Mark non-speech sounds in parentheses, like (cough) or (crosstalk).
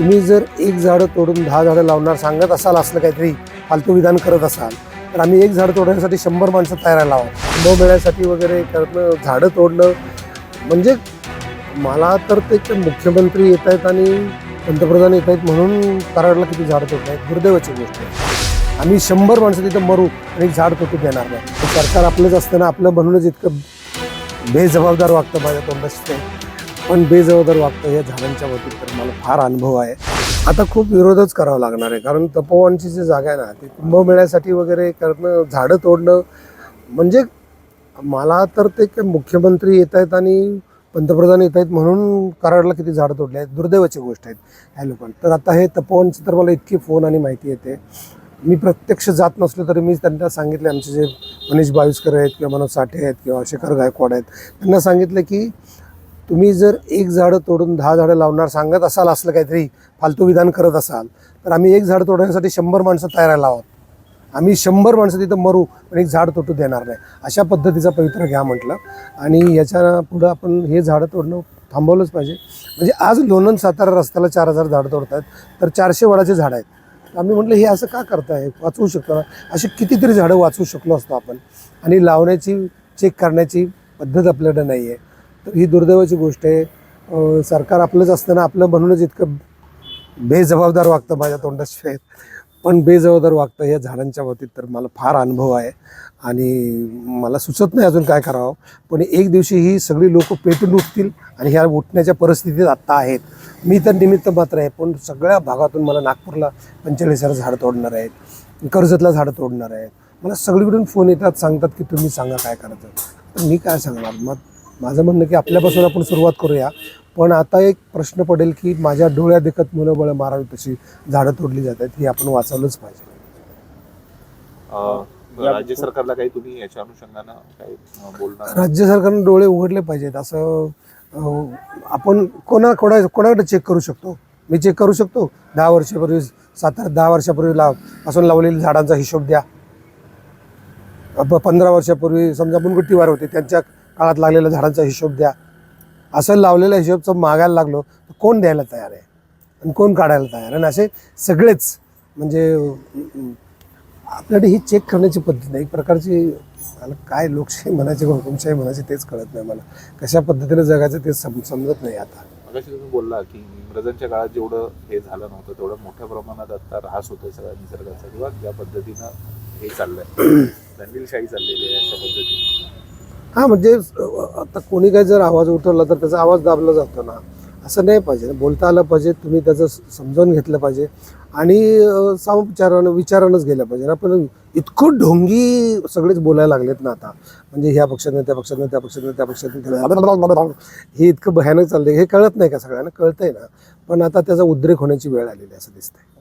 तुम्ही जर एक झाडं तोडून दहा झाडं लावणार सांगत असाल असलं काहीतरी फालतू विधान करत असाल तर आम्ही एक झाड तोडण्यासाठी शंभर माणसं तयार लावा न मिळण्यासाठी वगैरे करणं झाडं तोडणं म्हणजे मला तर ते मुख्यमंत्री येत आहेत आणि पंतप्रधान येत आहेत म्हणून कराडला किती झाडं तोडत आहेत दुर्दैवाची गोष्ट आहे. आम्ही शंभर माणसं तिथं मरू आणि झाड तोटू देणार नाही. सरकार आपलंच असताना आपलं म्हणूनच इतकं बेजबाबदार वागतं माझ्या तोंडाशी पण बेजबाबदार वागतं या झाडांच्या बाबतीत तर मला फार अनुभव आहे. आता खूप विरोधच करावा लागणार आहे कारण तपोवनची जी जागा आहे ना ती कुंभमेळ्यासाठी वगैरे करणं झाडं तोडणं म्हणजे मला तर ते काय मुख्यमंत्री येत आहेत आणि पंतप्रधान येत आहेत म्हणून कराडला किती झाडं तोडले आहेत दुर्दैवाची गोष्ट आहेत ह्या लोकांना. तर आता हे तपोवनची तर मला इतकी फोन आणि माहिती येते. मी प्रत्यक्ष जात नसलो तरी मी त्यांना सांगितले आमचे जे मनीष बाविस्कर आहेत किंवा मनोज साठे आहेत किंवा शेखर गायकवाड आहेत त्यांना सांगितलं की तुम्ही जर एक झाडं तोडून दहा झाडं लावणार सांगत असाल असलं काहीतरी फालतू विधान करत असाल तर आम्ही एक झाड तोडण्यासाठी शंभर माणसं तयार आहोत. आम्ही शंभर माणसं तिथं मरू पण एक झाड तोटू देणार नाही. अशा पद्धतीचा पवित्र घ्या म्हटलं. आणि याच्या पुढं आपण हे झाडं तोडणं थांबवलंच पाहिजे. म्हणजे आज लोणंद सातारा रस्त्याला चार हजार झाडं तोडत आहेत तर चारशे वडाचे झाडं आहेत. आम्ही म्हटलं हे असं का करताय? वाचवू शकतो ना? अशी कितीतरी झाडं वाचवू शकलो असतो आपण. आणि लावण्याची चेक करण्याची पद्धत आपल्याकडे नाही आहे तर ही दुर्दैवाची गोष्ट आहे. सरकार आपलंच असताना आपलं म्हणूनच इतकं बेजबाबदार वागतं माझ्या तोंडाशिवाय. पण बेजबाबदार वागतं या झाडांच्या बाबतीत तर मला फार अनुभव आहे. आणि मला सुचत नाही अजून काय करावं. पण एक दिवशी ही सगळी लोक पेटून उठतील आणि ह्या उठण्याच्या परिस्थितीत आत्ता आहेत. मी तर निमित्त मात्र आहे पण सगळ्या भागातून मला नागपूरला पंचेचाळीस हजार झाडं तोडणार आहेत. कर्जतला झाडं तोडणार आहेत. मला सगळीकडून फोन येतात सांगतात की तुम्ही सांगा काय करायचं. तर मी काय सांगणार? मग माझं म्हणणं की आपल्यापासून आपण सुरुवात करूया. पण आता एक प्रश्न पडेल की माझ्या डोळ्या देखत मुलं बळं मारावी तशी झाडं तोडली जात आहेत ही आपण वाचवलंच पाहिजे. अं, राज्य सरकारला काही तुम्ही याच्या अनुषंगानं काही बोलणार राज्य सरकारनं डोळे उघडले पाहिजेत. असं अं, आपण कोणा कोणा कोणाकडे चेक करू शकतो? मी चेक करू शकतो? दहा वर्षापूर्वी सात आठ दहा वर्षापूर्वी लावपासून लावलेल्या झाडांचा हिशोब द्या. अब पंधरा वर्षापूर्वी समजा मुनगुट्टीवार होते त्यांच्या काळात लागलेल्या झाडांचा हिशोब द्या. असं लावलेल्या हिशोबचं मागायला लागलो तर कोण द्यायला तयार आहे? आणि कोण काढायला तयार आहे? आणि असे सगळेच म्हणजे आपल्याकडे ही चेक करण्याची पद्धत नाही एक प्रकारची मला काय लोकशाही म्हणायची का हुकुमशाही म्हणायची तेच कळत नाही मला. कशा पद्धतीने जगायचं ते सम समजत नाही आता. मगाशी तुम्ही बोलला की इंग्रजांच्या काळात जेवढं हे झालं नव्हतं तेवढं मोठ्या प्रमाणात आता ऱ्हास होतोय सगळ्या निसर्गाचा. किंवा ज्या पद्धतीनं हे चाललंय (coughs) दंडीलशाही चाललेली आहे अशा पद्धतीने. हां म्हणजे आता कोणी काही जर आवाज उठवला तर त्याचा आवाज दाबला जातो ना. असं नाही पाहिजे. बोलता आलं पाहिजे तुम्ही त्याचं समजावून घेतलं पाहिजे. आणि अं, विचारानंच गेलं पाहिजे आपण इतकं ढोंगी सगळेच बोलायला लागलेत ना आता. म्हणजे ह्या पक्षानं त्या पक्षानं त्या पक्षानं त्या पक्षानं हे इतकं भयानक चाललंय. हे कळत नाही का सगळ्यांना? कळतंय ना. पण आता त्याचा उद्रेक होण्याची वेळ आलेली आहे असं दिसतंय.